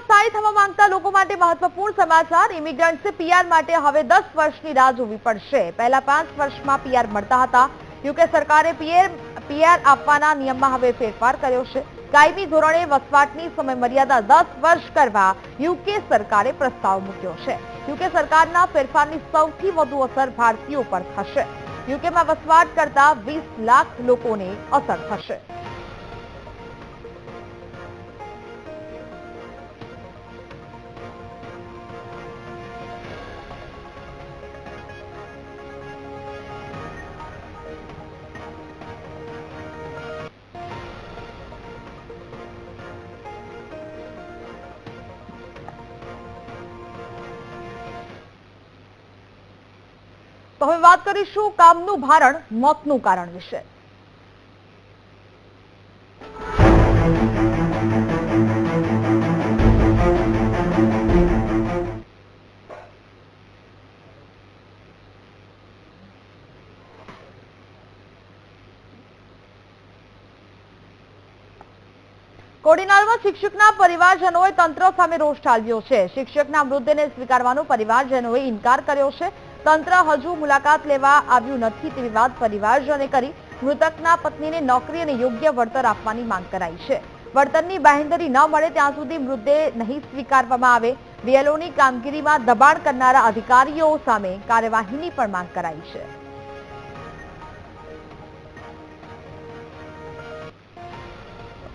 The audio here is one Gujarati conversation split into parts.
સ્થાયી થવા માંગતા લોકો માટે મહત્વપૂર્ણ સમાચાર, ઇમિગ્રન્ટ્સે પીઆર માટે હવે દસ વર્ષની રાહ જોવી પડશે. પહેલા પાંચ વર્ષમાં પીઆર મળતા હતા. યુકે સરકારે પીઆર પીઆર આપવાના નિયમમાં હવે ફેરફાર કર્યો છે. કાયમી ધોરણે વસવાટની સમય મર્યાદા દસ વર્ષ કરવા યુકે સરકારે પ્રસ્તાવ મૂક્યો છે. યુકે સરકારના ફેરફારની સૌથી વધુ અસર ભારતીયો પર થશે. યુકેમાં વસવાટ કરતા વીસ લાખ લોકોને અસર થશે. તો હવે વાત કરીશું કામનું ભારણ, મોતનું કારણ વિશે. કોડીનારમાં શિક્ષકના પરિવારજનોએ તંત્ર સામે રોષ ઠાલવ્યો છે. શિક્ષકના મૃતદેહને સ્વીકારવાનો પરિવારજનોએ ઇનકાર કર્યો છે. તંત્ર હજુ મુલાકાત લેવા આવ્યું નથી તેવી વાત પરિવારજને કરી મૃતકના પત્નીને નોકરી અને યોગ્ય વળતર આપવાની માંગ કરાઈ છે. વળતરની બાહેંધરી ન મળે ત્યાં સુધી મૃતદેહ નહીં સ્વીકારવામાં આવે. વીએલઓની કામગીરીમાં દબાણ કરનારા અધિકારીઓ સામે કાર્યવાહીની પણ માંગ કરાઈ છે.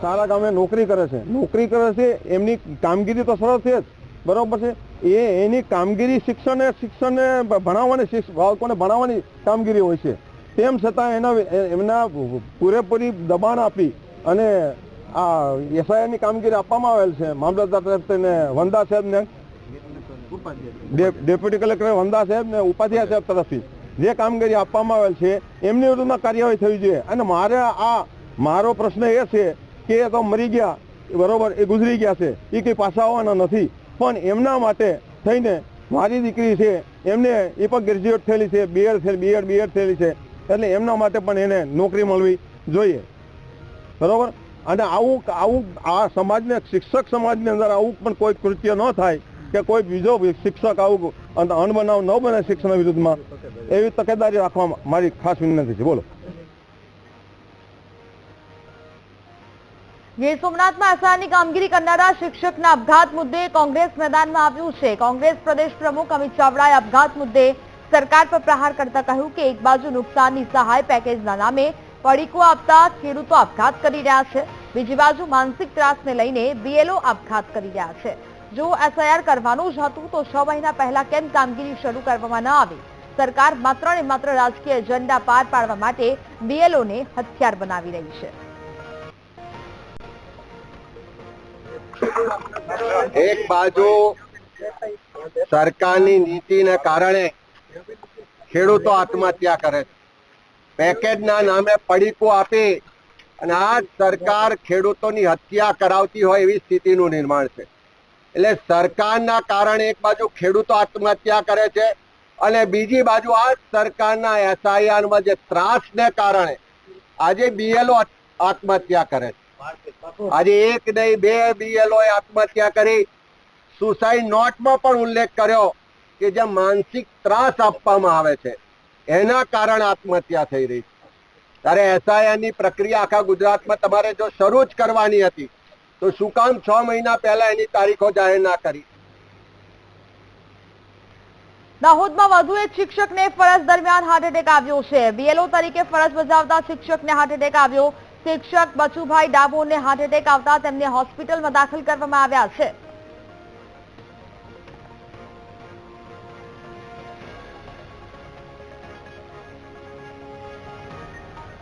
સારા ગામે નોકરી કરે છે. નોકરી કરે છે, એમની કામગીરી તો સરસ છે જ. બરોબર છે? એ એની કામગીરી શિક્ષણ શિક્ષણને ભણાવવાની બાળકોને ભણાવવાની કામગીરી હોય છે. તેમ છતાં એના એમના પૂરેપૂરી દબાણ આપી અને આ એસઆઈઆરની કામગીરી આપવામાં આવેલ છે. મામલતદાર તરફથી ને વંદા સાહેબને ડેપ્યુટી કલેક્ટર વંદા સાહેબ ને ઉપાધ્યાય સાહેબ તરફથી જે કામગીરી આપવામાં આવેલ છે, એમની વિરુદ્ધમાં કાર્યવાહી થવી જોઈએ. અને મારે આ, મારો પ્રશ્ન એ છે કે એ તો મરી ગયા, બરોબર, એ ગુજરી ગયા છે. એ કંઈ પાછા આવવાના નથી. પણ એમના માટે થઈને મારી દીકરી છે, એમને એ પણ ગ્રેજ્યુએટ થયેલી છે બીએડ થયેલી બીએડ બીએડ થયેલી છે. એટલે એમના માટે પણ એને નોકરી મળવી જોઈએ. બરોબર? અને આવું આવું, આ સમાજને, શિક્ષક સમાજની અંદર આવું પણ કોઈ કૃત્ય ન થાય કે કોઈ બીજો શિક્ષક આવું અનબનાવ ન બને શિક્ષણ વિરુદ્ધમાં. એવી તકેદારી રાખવા મારી ખાસ વિનંતી છે. બોલો. ગીર સોમનાથમાં એસઆરની કામગીરી કરનારા શિક્ષકના આપઘાત મુદ્દે કોંગ્રેસ મેદાનમાં આવ્યું છે. કોંગ્રેસ પ્રદેશ પ્રમુખ અમિત ચાવડાએ આપઘાત મુદ્દે સરકાર પર પ્રહાર કરતા કહ્યું કે એક બાજુ નુકસાનની સહાય પેકેજના નામે પડીકો આપતા ખેડૂતો આપઘાત કરી રહ્યા છે. બીજી બાજુ માનસિક ત્રાસને લઈને બીએલઓ આપઘાત કરી રહ્યા છે. જો એસઆઈઆર કરવાનું જ હતું તો છ મહિના પહેલા કેમ કામગીરી શરૂ કરવામાં ન આવી? સરકાર માત્ર ને માત્ર રાજકીય એજન્ડા પાર પાડવા માટે બીએલઓને હથિયાર બનાવી રહી છે. એક બાજુ સરકારની નીતિને કારણે ખેડૂતો આત્મહત્યા કરે છે. પેકેજના નામે પડીકું આપી અને આ સરકાર ખેડૂતોની હત્યા કરાવતી હોય એવી સ્થિતિનું નિર્માણ છે. એટલે સરકારના કારણે એક બાજુ ખેડૂતો આત્મહત્યા કરે છે અને બીજી બાજુ આ સરકારના એસઆઈઆરમાં જે ત્રાસને કારણે આજે બીએલઓ આત્મહત્યા કરે છે. આજે એક નહીં, બે બીએલઓ આત્મહત્યા કરી. સુસાઇડ નોટમાં પણ ઉલ્લેખ કર્યો કે જે માનસિક ત્રાસ આપવામાં આવે છે. એના કારણે આત્મહત્યા થઈ રહી છે. ત્યારે એસઆઈઆર પ્રક્રિયા આખા ગુજરાતમાં તમારે જો શરૂ જ કરવાની હતી, તો શું કામ છ મહિના પહેલા એની તારીખો જાહેર ના કરી? દાહોદમાં વધુ એક શિક્ષકને ફરજ દરમિયાન હાર્ટ એટેક આવ્યો છે. બીએલઓ તરીકે ફરજ બજાવતા શિક્ષકને હાર્ટ એટેક આવ્યો. શિક્ષક બચુભાઈ ડાબોને હાર્ટ એટેક આવતા તેમને હોસ્પિટલમાં દાખલ કરવામાં આવ્યા છે.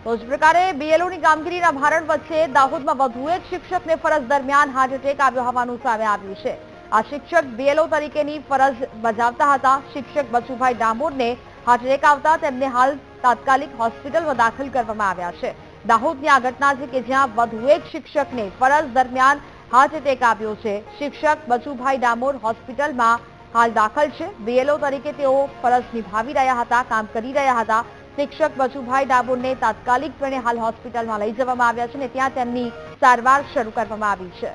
તો જ પ્રકારે બીએલઓની કામગીરીના ભારણ વચ્ચે દાહોદમાં વધુ એક શિક્ષકને ફરજ દરમિયાન હાર્ટ એટેક આવ્યો હોવાનું સામે આવ્યું છે. આ શિક્ષક બીએલઓ તરીકેની ફરજ બજાવતા હતા. શિક્ષક બચુભાઈ ડામોરને હાર્ટ એટેક આવતા તેમને હાલ તાત્કાલિક હોસ્પિટલમાં દાખલ કરવામાં આવ્યા છે. દાહોદની આ ઘટના છે કે જ્યાં વધુ એક શિક્ષકને ફરજ દરમિયાન હાર્ટ એટેક આવ્યો છે. શિક્ષક બચુભાઈ ડામોર હોસ્પિટલમાં હાલ દાખલ છે. બીએલઓ તરીકે તેઓ ફરજ નિભાવી રહ્યા હતા, કામ કરી રહ્યા હતા. શિક્ષક બચુભાઈ ડામોરને તાત્કાલિકપણે હાલ હોસ્પિટલમાં લઈ જવામાં આવ્યા છે અને ત્યાં તેમની સારવાર શરૂ કરવામાં આવી છે.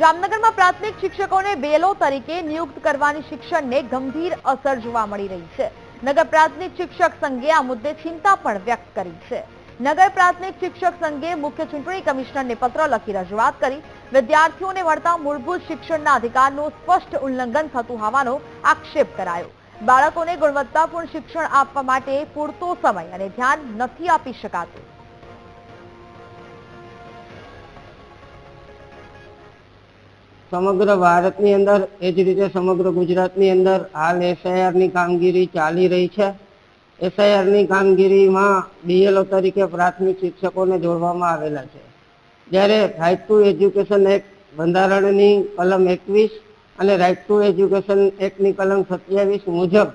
જામનગરમાં પ્રાથમિક શિક્ષકોને બેલો તરીકે નિયુક્ત કરવાની શિક્ષણને ગંભીર અસર જોવા મળી રહી છે. નગર પ્રાથમિક શિક્ષક સંઘે આ મુદ્દે ચિંતા પણ વ્યક્ત કરી છે. નગર પ્રાથમિક શિક્ષક સંઘે મુખ્ય ચૂંટણી કમિશનરને પત્ર લખી રજૂઆત કરી. વિદ્યાર્થીઓને વળતા મૂળભૂત શિક્ષણના અધિકારનું સ્પષ્ટ ઉલ્લંઘન થતું હોવાનો આક્ષેપ કરાયો. બાળકોને ગુણવત્તાપૂર્ણ શિક્ષણ આપવા માટે પૂરતો સમય અને ધ્યાન નથી આપી શકાતું. સમગ્ર ભારતની અંદર, એ જ રીતે સમગ્ર ગુજરાતની અંદર હાલ એસઆઈઆરની કામગીરી ચાલી રહી છે. એસઆઈઆરની કામગીરીમાં બીએલઓ તરીકે પ્રાથમિક શિક્ષકોને જોડવામાં આવેલા છે. જ્યારે રાઇટ ટુ એજ્યુકેશન એક્ટ બંધારણની કલમ એકવીસ અને રાઇટ ટુ એજ્યુકેશન એક્ટની કલમ સત્યાવીસ મુજબ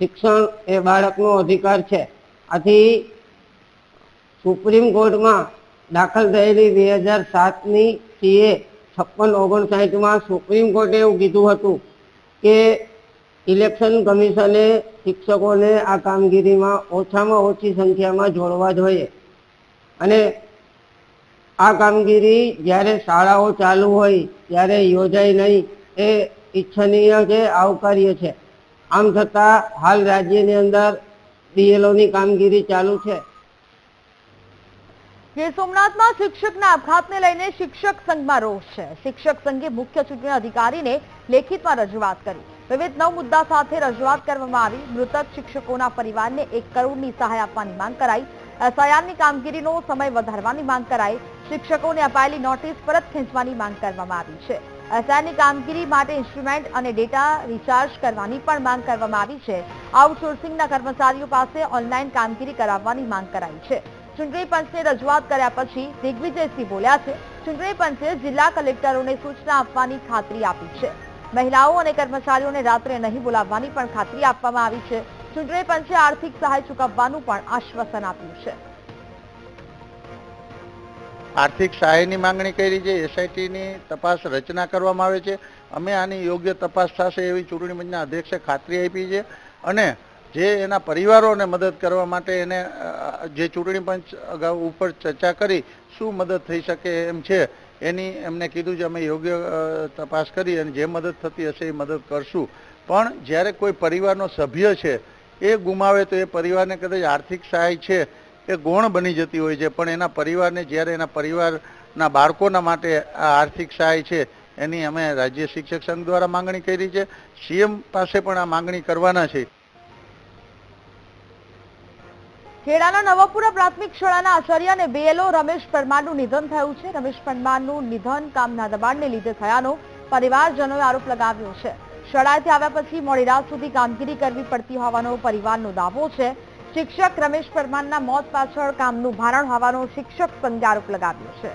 શિક્ષણ એ બાળકનો અધિકાર છે. આથી સુપ્રીમ કોર્ટમાં દાખલ થયેલી બે હજાર સાતની સીએ છપ્પન, ઓગણસાઠમાં સુપ્રીમ કોર્ટે એવું કીધું હતું કે ઇલેક્શન કમિશને શિક્ષકોને આ કામગીરીમાં ઓછામાં ઓછી સંખ્યામાં જોડવા જોઈએ. અને આ કામગીરી જ્યારે શાળાઓ ચાલુ હોય, ત્યારે યોજાય નહીં એ ઈચ્છનીય છે આવકાર્ય છે. આમ છતાં હાલ રાજ્યની અંદર બીએલઓની કામગીરી ચાલુ છે. ગીર સોમનાથમાં શિક્ષકના આપઘાતને લઈને શિક્ષક સંઘમાં રોષ છે. શિક્ષક સંઘે મુખ્ય ચૂંટણી અધિકારીને લેખિતમાં રજૂઆત કરી. વિવિધ નવ મુદ્દા સાથે રજૂઆત કરવામાં આવી. મૃતક શિક્ષકોના પરિવારને એક કરોડની સહાય આપવાની માંગ કરાઈ. એસઆઈઆરની કામગીરીનો સમય વધારવાની માંગ કરાઈ. શિક્ષકોને અપાયેલી નોટિસ પરત ખેંચવાની માંગ કરવામાં આવી છે. એસઆઈઆરની કામગીરી માટે ઇન્સ્ટ્રુમેન્ટ અને ડેટા રિચાર્જ કરવાની પણ માંગ કરવામાં આવી છે. આઉટસોર્સિંગના કર્મચારીઓ પાસે ઓનલાઈન કામગીરી કરાવવાની માંગ કરાઈ છે. ચૂંટણી પંચને રજૂઆત કર્યા પછી દિગ્વિજયસિંહ બોલ્યા છે, ચૂંટણી પંચે જિલ્લા કલેક્ટરોને સૂચના આપવાની ખાતરી આપી છે. મહિલાઓ અને કર્મચારીઓને રાત્રે નહીં બોલાવવાની પણ ખાતરી આપવામાં આવી છે. ચૂંટણી પંચે આર્થિક સહાય ચૂકવવાનું પણ આશ્વાસન આપ્યું છે. આર્થિક સહાયની માંગણી કરી છે એસઆઈટીની તપાસ રચના કરવામાં આવે છે. અમે આની યોગ્ય તપાસ થશે એવી ચૂંટણી પંચના અધ્યક્ષે ખાતરી આપી છે. અને જે એના પરિવારોને મદદ કરવા માટે એને જે ચૂંટણી પંચ અગાઉ ઉપર ચર્ચા કરી, શું મદદ થઈ શકે એમ છે, એની એમને કીધું છે, અમે યોગ્ય તપાસ કરી અને જે મદદ થતી હશે એ મદદ કરશું. પણ જ્યારે કોઈ પરિવારનો સભ્ય છે, એ ગુમાવે તો એ પરિવારને કદાચ આર્થિક સહાય છે, એ ગૌણ બની જતી હોય છે, પણ એના પરિવારને જ્યારે એના પરિવારના બાળકોના માટે આ આર્થિક સહાય છે, એની અમે રાજ્ય શિક્ષક સંઘ દ્વારા માંગણી કરી છે. સીએમ પાસે પણ આ માંગણી કરવાના છે. ખેડાના નવાપુરા પ્રાથમિક શાળાના આચાર્ય અને બીએલઓ રમેશ પરમારનું નિધન થયું છે. રમેશ પરમારનું નિધન કામના દબાણને લીધે થયાનો પરિવારજનોએ આરોપ લગાવ્યો છે. શાળાએથી આવ્યા પછી મોડી રાત સુધી કામગીરી કરવી પડતી હોવાનો પરિવારનો દાવો છે. શિક્ષક રમેશ પરમારના મોત પાછળ કામનું ભારણ હોવાનો શિક્ષક સંઘે આરોપ લગાવ્યો છે.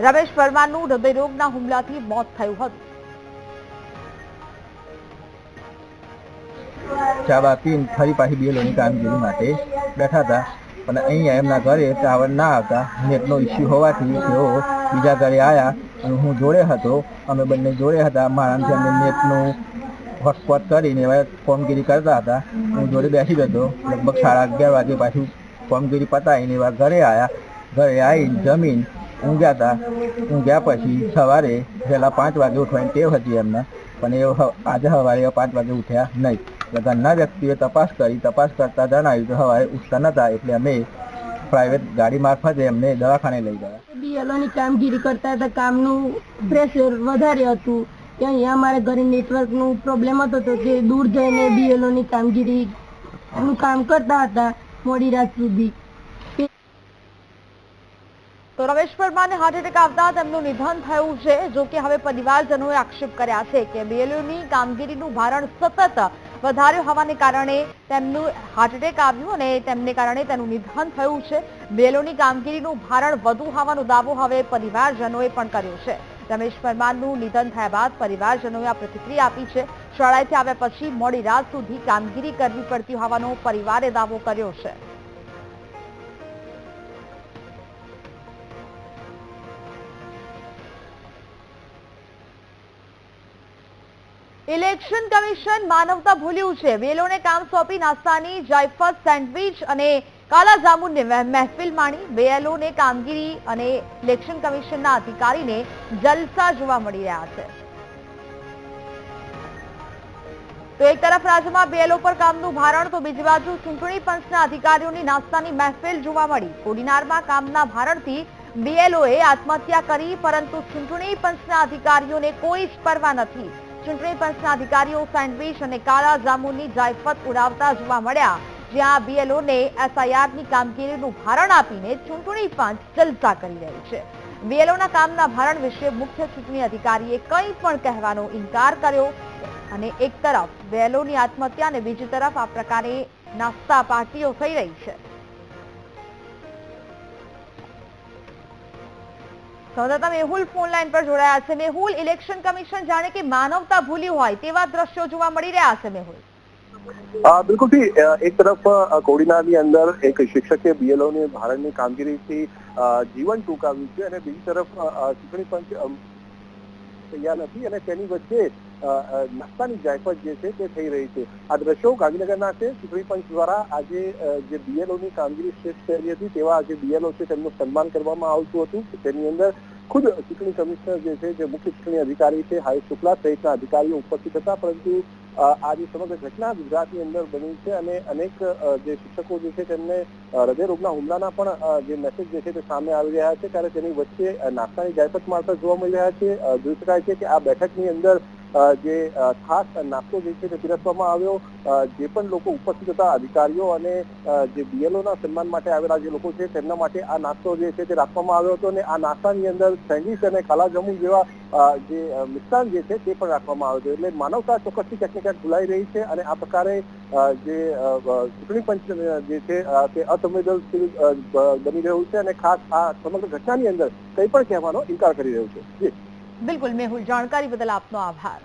રમેશ પરમારનું હૃદયરોગના હુમલાથી મોત થયું હતું. ચા બા ફરી પાછી બેલોની કામગીરી માટે બેઠા હતા. પણ અહીંયા એમના ઘરે ટાવર ના આવતા નેટનો ઇસ્યુ હોવાથી તેઓ બીજા ઘરે આવ્યા અને હું જોડે હતો. અમે બંને જોડે હતા. મારાથી અમે નેટનું હોટસ્પોટ કરીને એવા કામગીરી કરતા હતા. હું જોડે બેસી ગયો લગભગ સાડા અગિયાર વાગે પાછું કામગીરી પતાવીને એવા ઘરે આવ્યા ઘરે આવીને જમીન ઊંઘ્યા હતા. ઊંઘ્યા પછી સવારે પહેલાં પાંચ વાગે ઉઠવાની ટેવ હતી એમને. પણ એ આજે સવારે પાંચ વાગે ઉઠ્યા નહીં. ઘરના વ્યક્તિએ તપાસ કરી તપાસ કરતા જણાવ્યું કે સવારે ઉઠતા નતા એટલે અમે પ્રાઇવેટ ગાડી મારફતે એમને દવાખાને લઈ ગયા. બીએલઓની કામગીરી કરતા હતા કામનું પ્રેશર વધારે હતું. કે અહીંયા અમારે ઘરે નેટવર્કનું પ્રોબ્લેમ હતો તો તે દૂર જઈને બીએલઓની કામગીરી નું કામ કરતા હતા મોડી રાત સુધી. તો રમેશ પરમારને હાર્ટ એટેક આવતા તેમનું નિધન થયું છે જો કે હવે પરિવારજનોએ આક્ષેપ કર્યા છે કે બીએલઓની કામગીરીનું ભારણ સતત વધાર્યું હોવાને કારણે તેમનું હાર્ટ એટેક આવ્યું અને તેમને કારણે તેનું નિધન થયું છે. બેલોની કામગીરીનું ભારણ વધુ હોવાનો દાવો હવે પરિવારજનોએ પણ કર્યો છે. રમેશ પરમારનું નિધન થયા બાદ પરિવારજનોએ આ પ્રતિક્રિયા આપી છે. શાળાએથી આવ્યા પછી મોડી રાત સુધી કામગીરી કરવી પડતી હોવાનો પરિવારે દાવો કર્યો છે. ઇલેક્શન કમિશન માનવતા ભૂલ્યું છે. વેલોને કામ સોંપી નાસ્તાની જાયફળ સેન્ડવિચ અને કાલા જામુનને મહેફિલ માણી. વેલોને કામગીરી અને ઇલેક્શન કમિશનના અધિકારીને જલસા જોવા મળી રહ્યા છે. તો એક તરફ રાજ્યમાં બેલો પર કામનું ભારણ, તો બીજી બાજુ ચૂંટણી પંચના અધિકારીઓની નાસ્તાની મહેફિલ જોવા મળી. કોડીનારમાં કામના ભારણથી બીએલઓએ આત્મહત્યા કરી, પરંતુ ચૂંટણી પંચના અધિકારીઓને કોઈ જ પરવા નથી. ચૂંટણી પંચના અધિકારીઓ સેન્ડવિચ અને કાળા જામુનની જાયફત ઉડાવતા જોવા મળ્યા, જ્યાં બીએલઓને એસઆઈઆરની કામગીરીનું ભારણ આપીને ચૂંટણી પંચ જલસા કરી રહ્યું છે. બીએલઓના કામના ભારણ વિશે મુખ્ય ચૂંટણી અધિકારીએ કંઈ પણ કહેવાનો ઇનકાર કર્યો અને એક તરફ બીએલઓની આત્મહત્યા અને બીજી તરફ આ પ્રકારે નાસ્તા પાર્ટીઓ થઈ રહી છે. સંવાદદાતા મેહુલ ફોન લાઈન પર જોડાયા છે. મેહુલ ઇલેક્શન કમિશન જાણે કે માનવતા ભૂલી હોય તેવા દ્રશ્યો જોવા મળી રહ્યા છે મેહુલ બિલકુલ એક તરફ કોડીનારની અંદર એક શિક્ષકે બીએલઓ ની ભારણની કામગીરીથી જીવન ટૂંકાવ્યું છે અને બીજી તરફ ચૂંટણી પંચ તૈયાર નથી અને તેની વચ્ચે નાસ્તાની જાયફત જે છે તે થઈ રહી છે. આ દ્રશ્યો ગાંધીનગરના છે. ચૂંટણી પંચ દ્વારા આજે જે બીએલઓ ની કામગીરી શ્રેષ્ઠ થઈ હતી તેવા જે બીએલઓ છે તેમનું સન્માન કરવામાં આવતું હતું. તેની અંદર ખુદ ચૂંટણી કમિશનર જે છે, જે મુખ્ય ચૂંટણી અધિકારી છે હાઈ શુક્લા સહિતના અધિકારીઓ ઉપસ્થિત હતા. પરંતુ આ જે સમગ્ર ઘટના ગુજરાતની અંદર બની છે અને અનેક જે શિક્ષકો જે છે તેમને હૃદયરોગના હુમલાના પણ જે મેસેજ જે છે તે સામે આવી રહ્યા છે. ત્યારે તેની વચ્ચે નાસ્તાની જાયપત મારફત જોવા મળી રહ્યા છે. જોઈ શકાય છે કે આ બેઠકની અંદર જે ખાસ નાસ્તો જે છે તે પીરસવામાં આવ્યો. જે પણ લોકો ઉપસ્થિત હતા, અધિકારીઓ અને જે બીએલઓ ના સન્માન માટે આવેલા જે લોકો છે, તેમના માટે આ નાસ્તો જે છે તે રાખવામાં આવ્યો હતો અને આ નાસ્તાની અંદર સેન્ડવિચ અને કાલા જેવા જે મિષ્ટાન જે છે તે પણ રાખવામાં આવ્યો હતો. એટલે માનવતા ચોક્કસથી ક્યાંક ને ક્યાંક ભૂલાઈ રહી છે અને આ પ્રકારે જે ચૂંટણી પંચ જે છે તે અસંવેદનશીલ બની રહ્યું છે અને ખાસ આ સમગ્ર ઘટનાની અંદર કંઈ પણ કહેવાનો ઇનકાર કરી રહ્યું છે. જી. બિલકુલ, મેહુલ, જાણકારી બદલ આપનો આભાર.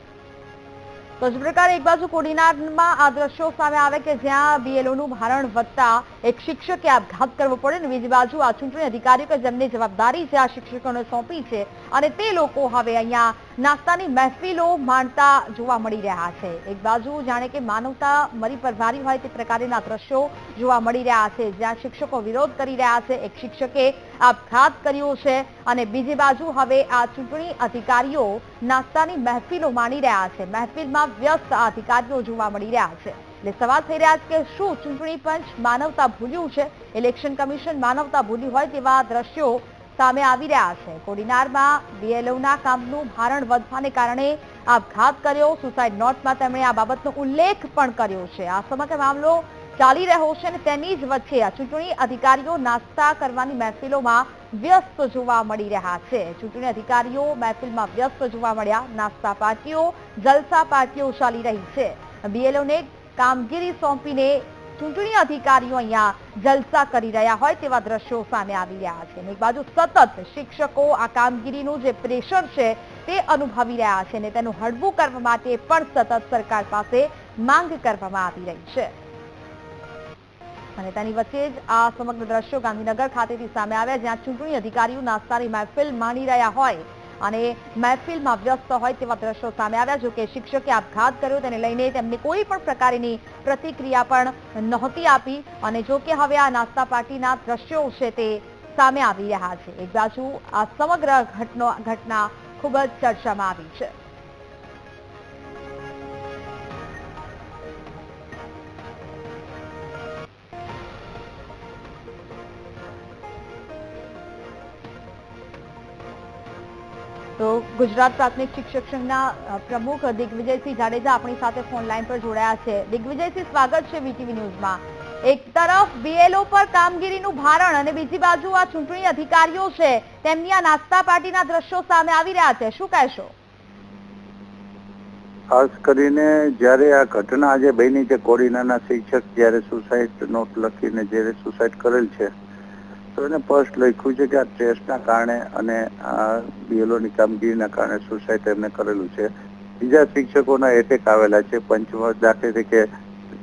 તો જ પ્રકારે એક બાજુ કોડીનારમાં આ દ્રશ્યો સામે આવે કે જ્યાં બીએલઓનું ભારણ વધતા એક શિક્ષકે આપઘાત કરવો પડે અને બીજી બાજુ આ ચૂંટણી અધિકારીઓ કે જેમની જવાબદારી છે આ શિક્ષકોને સોંપી છે અને તે લોકો હવે અહીંયા નાસ્તાની મહેફિલો માણતા જોવા મળી રહ્યા છે. એક બાજુ જાણે કે માનવતા મરી પરવારી હોય તે પ્રકારના દ્રશ્યો જોવા મળી રહ્યા છે. જ્યાં શિક્ષકો વિરોધ કરી રહ્યા છે. એક શિક્ષકે આપઘાત કર્યો છે અને બીજી બાજુ હવે આ ચૂંટણી અધિકારીઓ નાસ્તાની મહેફિલો માણી રહ્યા છે. મહેફિલમાં વ્યસ્ત અધિકારીઓ જોવા મળી રહ્યા છે. એટલે સવાલ થઈ રહ્યા છે કે શું ચૂંટણી પંચ માનવતા ભૂલ્યું છે? ઇલેક્શન કમિશન માનવતા ભૂલ્યું હોય તેવા દ્રશ્યો સામે આવી રહ્યા છે. કોડીનારમાં બીએલઓના કામનું ભારણ વધવાને કારણે આપઘાત કર્યો. સુસાઇડ નોટમાં તેમણે આ બાબતનો ઉલ્લેખ પણ કર્યો છે. આ સમગ્ર મામલો ચાલી રહ્યો છે અને તેની જ વચ્ચે આ ચૂંટણી અધિકારીઓ નાસ્તા કરવાની મહેફિલોમાં વ્યસ્ત જોવા મળી રહ્યા છે. ચૂંટણી અધિકારીઓ મહેફિલમાં વ્યસ્ત જોવા મળ્યા. નાસ્તા પાર્ટીઓ, જલસા પાર્ટીઓ ચાલી રહી છે. બીએલઓને કામગીરી સોંપીને ચૂંટણી અધિકારીઓ અહીંયા જલસા કરી રહ્યા હોય તેવા દ્રશ્યો સામે આવી રહ્યા છે. એક બાજુ સતત શિક્ષકો આ કામગીરીનું જે પ્રેશર છે તે અનુભવી રહ્યા છે અને તેનું હળવું કરવા માટે પણ સતત સરકાર પાસે માંગ કરવામાં આવી રહી છે. અને તેની વચ્ચે જ આ સમગ્ર દ્રશ્યો ગાંધીનગર ખાતેથી સામે આવ્યા, જ્યાં ચૂંટણી અધિકારીઓ નાસ્તાની મહેફિલ માણી રહ્યા હોય અને મહેફિલમાં વ્યસ્ત હોય તેવા દ્રશ્યો સામે આવ્યા, જો કે શિક્ષકે આપઘાત કર્યો, તેને લઈને તેમને કોઈ પણ પ્રકારની પ્રતિક્રિયા પણ નહોતી આપી. અને જો કે હવે આ નાસ્તા પાર્ટીના દ્રશ્યો છે તે સામે આવી રહ્યા છે. એક બાજુ આ સમગ્ર ઘટના ખૂબ જ ચર્ચામાં આવી છે. તો ગુજરાત પ્રાથમિક શિક્ષક સંઘના પ્રમુખ દિગ્વિજયસિંહ જાડેજા આપણી સાથે ફોન પર જોડાયા છે. દિગ્વિજયસિંહ, સ્વાગત છે વીટીવી ન્યૂઝમાં. એક તરફ બીએલઓ પર કામગીરીનું ભારણ અને બીજી બાજુ આ ચૂંટણી અધિકારીઓ છે, તેમની આ નાસ્તા પાર્ટીના દ્રશ્યો સામે આવી રહ્યા છે. શું કહેશો? ખાસ કરીને જ્યારે આ ઘટના આજે બની છે કોરિનાના શિક્ષક જ્યારે સુસાઇડ નોટ લખીને જ્યારે સુસાઇડ કરેલ છે તો એને ફર્સ્ટ લખ્યું છે કે આ ટેસ્ટના કારણે અને આ બીએલઓની કામગીરીના કારણે સુસાઇડ એમને કરેલું છે. બીજા શિક્ષકોના એટેક આવેલા છે. પંચમહાલ દાખલા તરીકે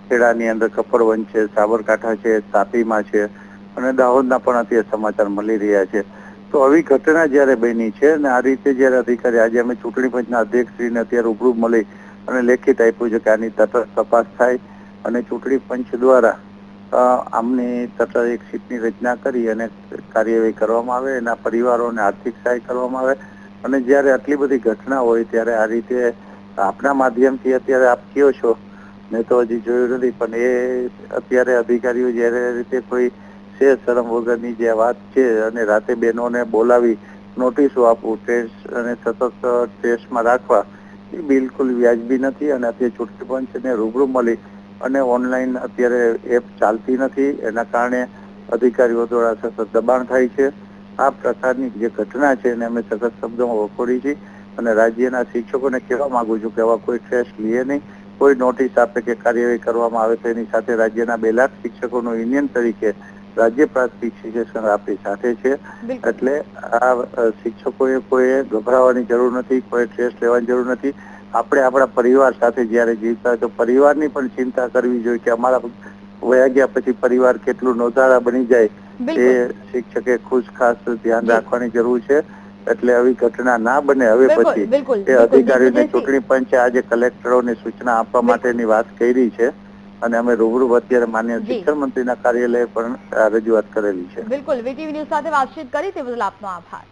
ખેડાની અંદર કપરવન છે, સાબરકાંઠા છે, તાપીમાં છે અને દાહોદના પણ અત્યારે સમાચાર મળી રહ્યા છે. તો આવી ઘટના જ્યારે બની છે અને આ રીતે જ્યારે અધિકારી આજે અમે ચૂંટણી પંચના અધ્યક્ષશ્રીને અત્યારે રૂબરૂ મળી અને લેખિત આપ્યું છે કે આની તપાસ થાય અને ચૂંટણી પંચ દ્વારા આમની તટસ્થ એક સીટની રચના કરી અને કાર્યવાહી કરવામાં આવે, એના પરિવારોને આર્થિક સહાય કરવામાં આવે. અને જ્યારે આટલી બધી ઘટના હોય ત્યારે આ રીતે આપના માધ્યમથી અત્યારે આપ કયો છો? મેં તો હજી જોયું નથી, પણ એ અત્યારે અધિકારીઓ જ્યારે રીતે કોઈ છે, શરમ વગરની જે વાત છે અને રાતે બહેનોને બોલાવી નોટિસો આપવું ટેસ્ટ અને સતત ટેસ્ટમાં રાખવા, એ બિલકુલ વ્યાજબી નથી અને અત્યારે ચૂંટણી પંચને રૂબરૂ મળી અને ઓનલાઈન અત્યારે એપ ચાલતી નથી એના કારણે અધિકારીઓ દ્વારા સતત દબાણ થાય છે. આ પ્રકારની જે ઘટના છે એને અમે સખત શબ્દોમાં વખોડી છે અને રાજ્યના શિક્ષકોને કહેવા માંગુ છું કે આવા કોઈ ટેસ્ટ લે નહીં. કોઈ નોટિસ આપે કે કાર્યવાહી કરવામાં આવે તેની એની સાથે રાજ્યના બે લાખ શિક્ષકોનું યુનિયન તરીકે રાજ્ય પ્રાથમિક શિક્ષણ આપણી સાથે છે. એટલે આ શિક્ષકોએ કોઈ ગભરાવાની જરૂર નથી કોઈ ટ્રેસ લેવાની જરૂર નથી. આપણે આપણા પરિવાર સાથે જ્યારે જીવતા તો પરિવારની પણ ચિંતા કરવી જોઈએ કે અમારા વયા ગયા પછી પરિવાર કેટલું નોંધારા બની જાય એ શિક્ષકે ખુશ ખાસ ધ્યાન રાખવાની જરૂર છે. એટલે આવી ઘટના ના બને હવે પછી એ અધિકારીઓને ચૂંટણી પંચે આજે કલેક્ટરોને સૂચના આપવા માટેની વાત કરી છે અને અમે રૂબરૂ અત્યારે માન્ય. શિક્ષણ મંત્રીના કાર્યાલય પણ રજૂઆત કરેલી છે. બિલકુલ. વીટીવી ન્યૂઝ સાથે વાતચીત કરી તે બદલ આપનો આભાર.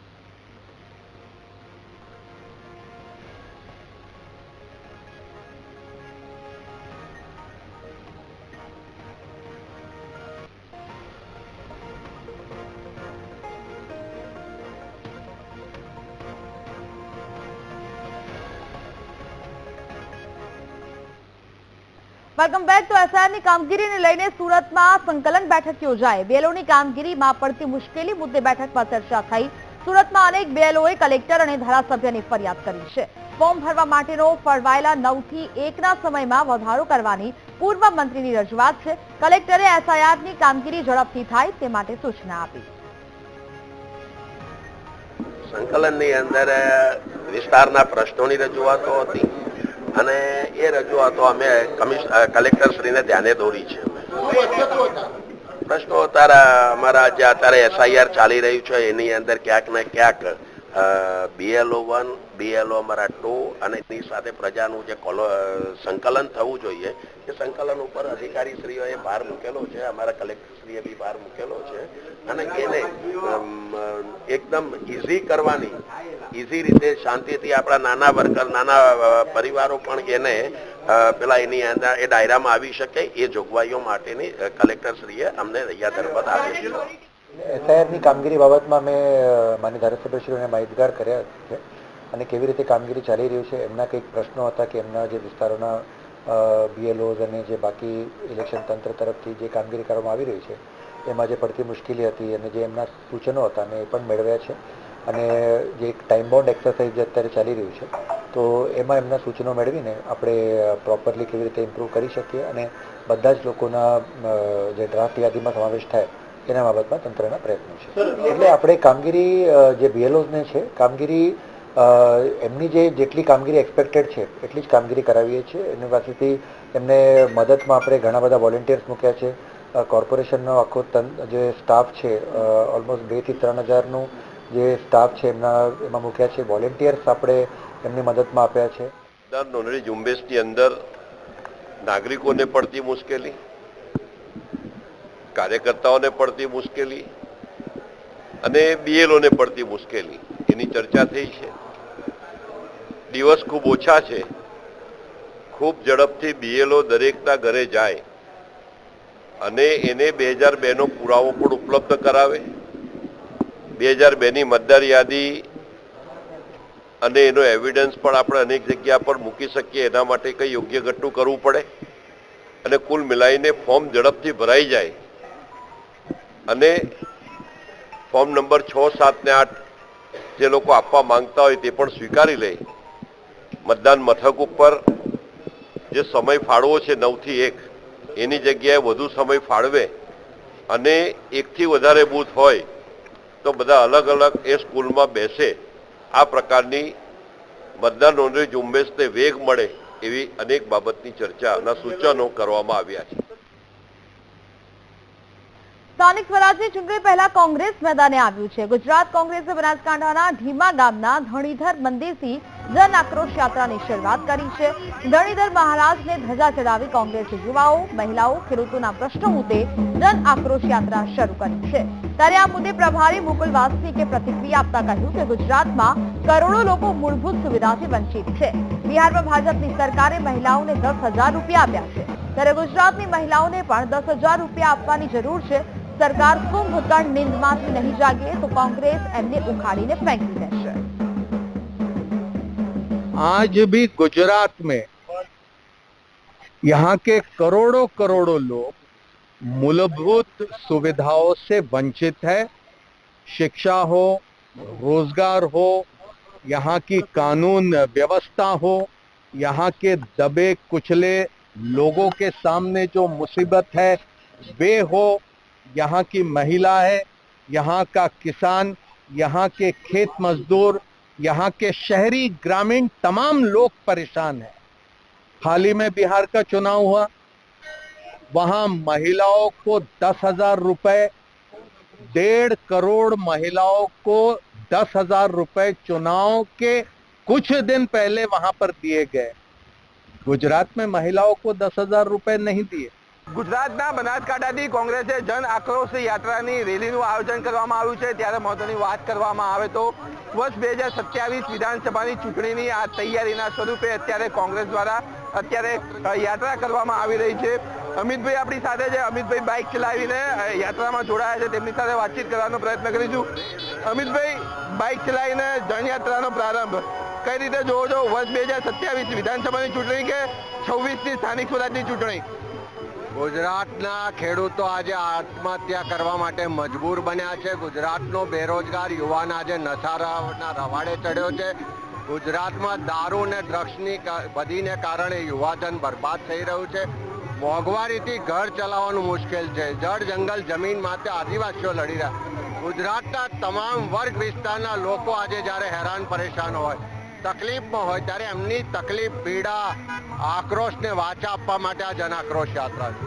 વેલકમ બેક તો એસઆઈઆરની કામગીરીને લઈને સુરતમાં સંકલન બેઠક યોજાઈ. બેલોની કામગીરીમાં પડતી મુશ્કેલી મુદ્દે બેઠકમાં ચર્ચા થઈ. સુરતમાં અનેક બેલોએ કલેક્ટર અને ધારાસભ્યની ફરિયાદ કરી છે. ફોર્મ ભરવા માટેનો ફળવાયેલા નવથી એકના સમયમાં વધારો કરવાની પૂર્વ મંત્રીની રજૂઆત છે. કલેક્ટરે એસઆઈઆરની કામગીરી ઝડપથી થાય તે માટે સૂચના આપી. સંકલનની અંદર વિસ્તારના પ્રશ્નોની રજૂઆતો હતી. અને એ રજૂઆતો અમે કલેક્ટર શ્રીને ધ્યાને દોરી છે પ્રશ્નો અત્યારે અમારા જે અત્યારે એસઆઈઆર ચાલી રહ્યું છે, એની અંદર ક્યાંક ને ક્યાંક બીએલઓ વન બીએલઓ અમારા ટુ અને એની સાથે પ્રજાનું જે સંકલન થવું જોઈએ, એ સંકલન ઉપર અધિકારીશ્રીઓએ ભાર મૂકેલો છે, અમારા કલેક્ટરશ્રીએ બી ભાર મૂકેલો છે અને એને એકદમ ઇઝી કરવાની ઇઝી રીતે શાંતિથી આપણા નાના વર્કર, નાના પરિવારો પણ એને પેલા એની અંદર, એ ડાયરામાં આવી શકે, એ જોગવાઈઓ માટેની કલેક્ટરશ્રીએ અમને રહ્યા ધરપત આપી છે. એસઆઈઆરની કામગીરી બાબતમાં મેં માન્ય ધારાસભ્યશ્રીઓને માહિતગાર કર્યા છે. અને કેવી રીતે કામગીરી ચાલી રહી છે એમના કંઈક પ્રશ્નો હતા કે એમના જે વિસ્તારોના બીએલઓઝ અને જે બાકી ઇલેક્શન તંત્ર તરફથી જે કામગીરી કરવામાં આવી રહી છે એમાં જે પડતી મુશ્કેલી હતી અને જે એમના સૂચનો હતા અને એ પણ મેળવ્યા છે. અને જે એક ટાઈમ બોન્ડ એક્સરસાઇઝ જે અત્યારે ચાલી રહ્યું છે તો એમાં એમના સૂચનો મેળવીને આપણે પ્રોપરલી કેવી રીતે ઇમ્પ્રૂવ કરી શકીએ અને બધા જ લોકોના જે ડ્રાફ્ટ યાદીમાં સમાવેશ થાય એના બાબતમાં તંત્રના પ્રયત્નો છે. એટલે આપણે કામગીરી જે બીએલઓઝને છે કામગીરી એમની જે જેટલી કામગીરી એક્સપેક્ટેડ છે, એટલી જ કામગીરી કરાવીએ છીએ. એની પાસેથી એમને મદદમાં આપણે ઘણા બધા વોલેન્ટિયર્સ મૂક્યા છે. કોર્પોરેશનનો આખો તન, જે સ્ટાફ છે ઓલમોસ્ટ બેથી ત્રણ હજારનું જે સ્ટાફ છે, એમના, એમાં મૂક્યા છે. વોલેન્ટિયર્સ આપણે એમની મદદમાં આપ્યા છે. મતદાર નોંધણી ઝુંબેશની અંદર નાગરિકોને પડતી મુશ્કેલી, કાર્યકર્તાઓને પડતી મુશ્કેલી અને બીએલઓને પડતી મુશ્કેલી, એની ચર્ચા થઈ છે. દિવસ ખૂબ ઓછા છે. ખૂબ ઝડપથી બીએલઓ દરેકના ઘરે જાય અને એને બે હજાર બેનો પુરાવો પણ ઉપલબ્ધ કરાવે. બે હજાર બેની મતદાર યાદી અને એનો એવિડન્સ પણ આપણે અનેક જગ્યા પર મૂકી શકીએ, એના માટે કંઈ યોગ્ય ઘટનું કરવું પડે અને કુલ મિલાઈને ફોર્મ ઝડપથી ભરાઈ જાય. અને ફોર્મ નંબર છ, સાત ને આઠ જે લોકો આપવા માંગતા હોય તે પણ સ્વીકારી લે. મતદાન મથક ઉપર જે સમય ફાળવો છે નવથી એક, એની જગ્યાએ વધુ સમય ફાળવે અને એકથી વધારે બૂથ હોય તો બધા અલગ અલગ એ સ્કૂલમાં બેસે. આ પ્રકારની મતદાર નોંધણી ઝુંબેશને વેગ મળે એવી અનેક બાબતની ચર્ચાના સૂચનો કરવામાં આવ્યા છે. સ્થાનિક સ્વરાજની ચૂંટણી પહેલા કોંગ્રેસ મેદાને આવ્યું છે. ગુજરાત કોંગ્રેસે બનાસકાંઠાના ઢીમા ગામના ધણીધર મંદિરથી જન આક્રોશ યાત્રાની શરૂઆત કરી છે. ધણીધર મહારાજને ધજા ચડાવી કોંગ્રેસ યુવાઓ, મહિલાઓ, ખેડૂતોના પ્રશ્નો મુદ્દે જન આક્રોશ યાત્રા શરૂ કરી છે. ત્યારે આ મુદ્દે પ્રભારી મુકુલ વાસનિકે પ્રતિક્રિયા આપતા કહ્યું કે ગુજરાતમાં કરોડો લોકો મૂળભૂત સુવિધાથી વંચિત છે. બિહારમાં ભાજપની સરકારે મહિલાઓને દસ રૂપિયા આપ્યા છે. ત્યારે ગુજરાતની મહિલાઓને પણ દસ રૂપિયા આપવાની જરૂર છે. સરકાર કુંભકર્ણ નિંદમાંથી નહીં જાગે તો કોંગ્રેસ એમને ઉખાડીને ફેંકી દેશે. आज भी गुजरात में यहाँ के करोड़ों करोड़ों लोग मूलभूत सुविधाओं से वंचित है। शिक्षा हो, रोज़गार हो, यहाँ की कानून व्यवस्था हो, यहाँ के दबे कुचले लोगों के सामने जो मुसीबत है, वे हो, यहाँ की महिला है, यहाँ का किसान, यहाँ के खेत मजदूर यहाँ के शहरी ग्रामीण तमाम लोग परेशान हैं। हाल ही में बिहार का चुनाव हुआ। वहाँ महिलाओं को दस हज़ार रुपए, डेढ़ करोड़ महिलाओं को दस हज़ार रुपए चुनाव के कुछ दिन पहले वहाँ पर दिए गए। गुजरात में महिलाओं को दस हज़ार रुपए नहीं दिए। ગુજરાતના બનાસકાંઠાથી કોંગ્રેસે જન આક્રોશ યાત્રાની રેલીનું આયોજન કરવામાં આવ્યું છે. ત્યારે મહત્વની વાત કરવામાં આવે તો, વર્ષ બે હજાર સત્યાવીસ વિધાનસભાની ચૂંટણીની આ તૈયારીના સ્વરૂપે અત્યારે કોંગ્રેસ દ્વારા અત્યારે યાત્રા કરવામાં આવી રહી છે. અમિતભાઈ આપણી સાથે છે. અમિતભાઈ બાઇક ચલાવીને યાત્રામાં જોડાયા છે. તેમની સાથે વાતચીત કરવાનો પ્રયત્ન કરીશું. અમિતભાઈ, બાઇક ચલાવીને જનયાત્રાનો પ્રારંભ. કઈ રીતે જોવો છો? વર્ષ બે હજાર સત્યાવીસ વિધાનસભાની ચૂંટણી કે છવ્વીસની સ્થાનિક સ્વરાજની ચૂંટણી? ગુજરાતના ખેડૂતો આજે આત્મહત્યા કરવા માટે મજબૂર બન્યા છે. ગુજરાતનો બેરોજગાર યુવાન આજે નશાના રવાડે ચડ્યો છે. ગુજરાતમાં દારૂ અને ડ્રગ્સની બધીને કારણે યુવાધન બરબાદ થઈ રહ્યું છે. મોંઘવારીથી ઘર ચલાવવાનું મુશ્કેલ છે. જળ, જંગલ, જમીન માટે આદિવાસીઓ લડી રહ્યા. ગુજરાતના તમામ વર્ગ વિસ્તારના લોકો આજે જ્યારે હેરાન પરેશાન હોય. તકલીફમાં હોય ત્યારે એમની તકલીફ પીડા આક્રોશને વાચા આપવા માટે આ જન આક્રોશ યાત્રા છે.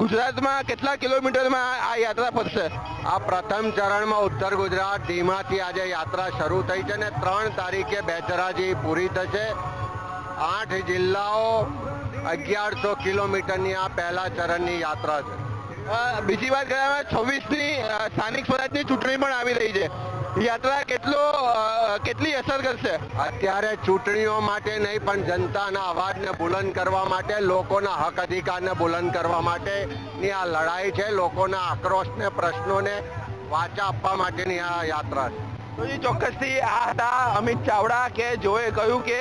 ગુજરાતમાં કેટલા કિલોમીટરમાં આ યાત્રા ફરશે આ પ્રથમ ચરણમાં ઉત્તર ગુજરાત ધીમાથી આજે યાત્રા શરૂ થઈ છે ને ત્રણ તારીખે બેચરાજી પૂરી થશે. આઠ જિલ્લાઓ અગિયારસો કિલોમીટરની આ પહેલા ચરણની યાત્રા છે. બીજી વાત કરવામાં છવ્વીસની સ્થાનિક સ્વરાજની ચૂંટણી પણ આવી રહી છે. યાત્રા કેટલો કેટલી અસર કરશે? અત્યારે ચૂંટણીઓ માટે નહીં પણ જનતાના અવાજને બુલંદ કરવા માટે લોકોના હક અધિકારને બુલંદ કરવા માટેની આ લડાઈ છે. લોકોના આક્રોશને પ્રશ્નોને વાચા આપવા માટેની આ યાત્રા છે. તો એ ચોક્કસથી આ હતા અમિત ચાવડા કે જોએ કહ્યું કે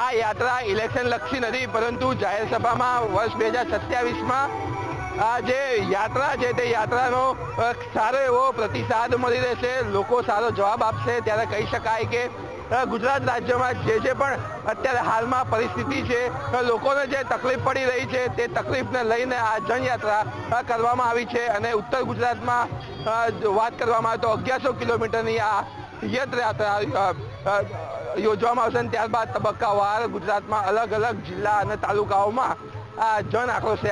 આ યાત્રા ઇલેક્શન લક્ષી નથી પરંતુ જાહેર સભામાં વર્ષ બે હજાર સત્યાવીસમાં આ જે યાત્રા છે તે યાત્રાનો સારો એવો પ્રતિસાદ મળી રહેશે. લોકો સારો જવાબ આપશે. ત્યારે કહી શકાય કે ગુજરાત રાજ્યમાં જે જે પણ અત્યારે હાલમાં પરિસ્થિતિ છે લોકોને જે તકલીફ પડી રહી છે તે તકલીફને લઈને આ જનયાત્રા કરવામાં આવી છે. અને ઉત્તર ગુજરાતમાં વાત કરવામાં આવે તો અગિયારસો કિલોમીટરની આ અ, યોજવામાં આવશે. અને ત્યારબાદ તબક્કાવાર ગુજરાતમાં અલગ અલગ જિલ્લા અને તાલુકાઓમાં આ જન આક્રોશ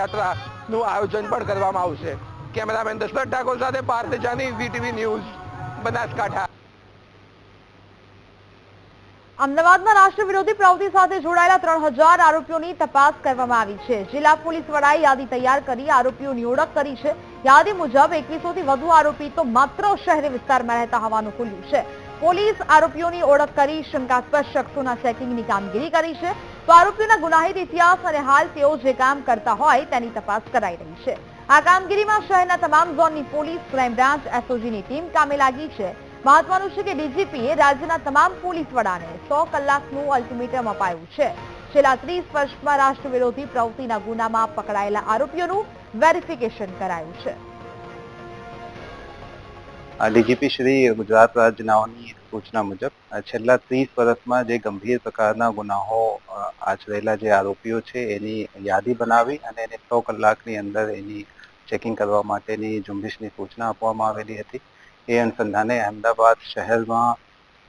યાત્રાનું આયોજન પણ કરવામાં આવશે. કેમેરામેન દશરથ ઠાકોર સાથે પાર્થ જાની વીટીવી ન્યૂઝ, બનાસકાંઠા. અમદાવાદમાં રાષ્ટ્ર વિરોધી પ્રવૃત્તિ સાથે જોડાયેલા ત્રણ હજાર આરોપીઓની તપાસ કરવામાં આવી છે. જિલ્લા પોલીસ વડાએ યાદી તૈયાર કરી આરોપીઓની ઓળખ કરી છે. યાદી મુજબ એકવીસોથી વધુ આરોપી તો માત્ર શહેરી વિસ્તારમાં રહેતા હોવાનું ખુલ્યું છે. પોલીસ આરોપીઓની ઓળખ કરી શંકાસ્પદ શખ્સોના ચેકિંગની કામગીરી કરી છે. તો આરોપીઓના ગુનાહિત ઇતિહાસ અને હાલ તેઓ જે કામ કરતા હોય તેની તપાસ કરાઈ રહી છે. આ કામગીરીમાં શહેરના તમામ ઝોનની પોલીસ, ક્રાઇમ બ્રાન્ચ, એસઓજીની ટીમ કામે લાગી છે. મહત્વનું છે કે ડીજીપીએ રાજ્યના તમામ પોલીસ વડાને સો કલાકનું અલ્ટિમેટમ અપાયું છે. છેલ્લા ત્રીસ વર્ષમાં રાષ્ટ્ર વિરોધી પ્રવૃત્તિના ગુનામાં પકડાયેલા આરોપીઓનું વેરિફિકેશન કરાયું છે. ડીજીપી શ્રી ગુજરાત રાજ્યનાઓની સૂચના મુજબ, છેલ્લા ત્રીસ વર્ષમાં જે ગંભીર પ્રકારના ગુનાઓ આચરેલા જે આરોપીઓ છે, એની યાદી બનાવી અને એને સો કલાકની અંદર એની ચેકિંગ કરવા માટેની ઝુંબેશની સૂચના આપવામાં આવેલી હતી. એ અનુસંધાને અહેમદાબાદ શહેરમાં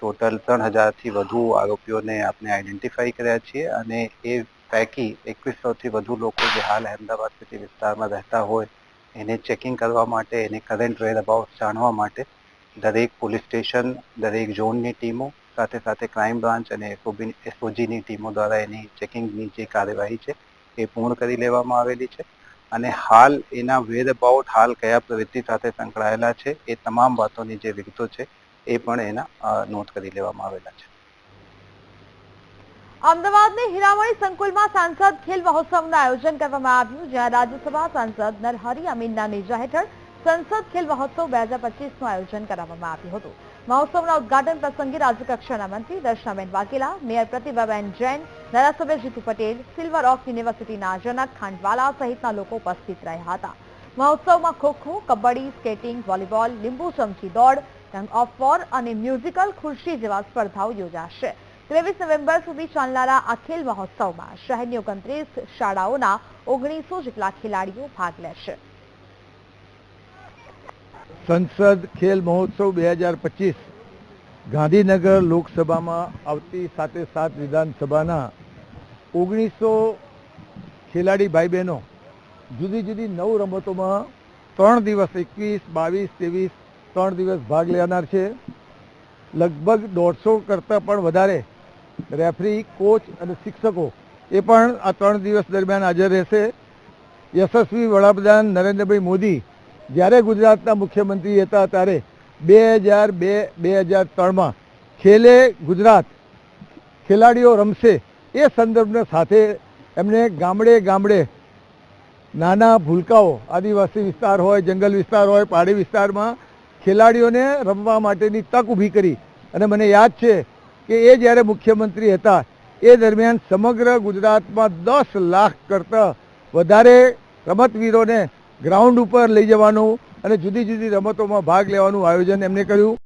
ટોટલ ત્રણ હજારથી વધુ આરોપીઓને આપણે આઈડેન્ટિફાઈ કર્યા છીએ અને એ પૈકી એકવીસોથી વધુ લોકો જે હાલ અમદાવાદ સિટી વિસ્તારમાં રહેતા હોય એને ચેકિંગ કરવા માટે, એને કરંટ વેર અબાઉટ જાણવા માટે દરેક પોલીસ સ્ટેશન દરેક ઝોનની ટીમો, સાથે સાથે ક્રાઇમ બ્રાન્ચ અને એસઓબી એસઓજીની ટીમો દ્વારા એની ચેકિંગની જે કાર્યવાહી છે એ પૂર્ણ કરી લેવામાં આવેલી છે. અને હાલ એના વેર અબાઉટ હાલ કયા પ્રવૃત્તિ સાથે સંકળાયેલા છે એ તમામ વાતોની જે વિગતો છે એ પણ એના નોંધ કરી લેવામાં આવેલા છે. અમદાવાદની હીરામણી સંકુલમાં સાંસદ ખેલ મહોત્સવનું આયોજન કરવામાં આવ્યું, જ્યાં રાજ્યસભા સાંસદ નરહરી અમીનના નેજા હેઠળ સંસદ ખેલ મહોત્સવ બે હજાર પચીસનું આયોજન કરવામાં આવ્યું હતું. મહોત્સવના ઉદઘાટન પ્રસંગે રાજ્યકક્ષાના મંત્રી દર્શનાબેન વાઘેલા, મેયર પ્રતિભાબેન જૈન, ધારાસભ્ય જીતુ પટેલ, સિલ્વર ઓફ યુનિવર્સિટીના જનક ખાંડવાલા સહિતના લોકો ઉપસ્થિત રહ્યા હતા. મહોત્સવમાં ખોખો કબડ્ડી, સ્કેટિંગ, વોલીબોલ, લીંબુ ચમચી દોડ રંગ ઓફ વોર અને મ્યુઝિકલ ખુરશી જેવા સ્પર્ધાઓ યોજાશે. ત્રેવીસ નવેમ્બર સુધી ચાલનારા આ ખેલ મહોત્સવમાં શહેરની ઓગણત્રીસ શાળાઓના ઓગણીસો જેટલા ખેલાડીઓ ભાગ લેશે. સંસદ ખેલ મહોત્સવ બે હજાર પચીસ ગાંધીનગર લોકસભામાં આવતી સાથે સાત વિધાનસભાના ઓગણીસો ખેલાડી ભાઈ બહેનો જુદી જુદી નવ રમતોમાં ત્રણ દિવસ એકવીસ, બાવીસ, ત્રેવીસ, ત્રણ દિવસ ભાગ લેનાર છે. લગભગ દોઢસો કરતાં પણ વધારે રેફરી, કોચ અને શિક્ષકો એ પણ આ ત્રણ દિવસ દરમિયાન હાજર રહેશે. યશસ્વી વડાપ્રધાન નરેન્દ્રભાઈ મોદી જ્યારે ગુજરાતના મુખ્યમંત્રી હતા ત્યારે બે હજાર બે બે હજાર ત્રણમાં ખેલે ગુજરાત, ખેલાડીઓ રમશે એ સંદર્ભને સાથે એમણે ગામડે ગામડે નાના ભૂલકાઓ, આદિવાસી વિસ્તાર હોય, જંગલ વિસ્તાર હોય પહાડી વિસ્તારમાં ખેલાડીઓને રમવા માટેની તક ઊભી કરી. અને મને યાદ છે કે એ જ્યારે મુખ્યમંત્રી હતા, એ દરમિયાન સમગ્ર ગુજરાતમાં દસ લાખ કરતાં વધારે રમતવીરોને ગ્રાઉન્ડ ઉપર લઈ જવાનું અને જુદી જુદી રમતોમાં ભાગ લેવાનું આયોજન એમણે કર્યું.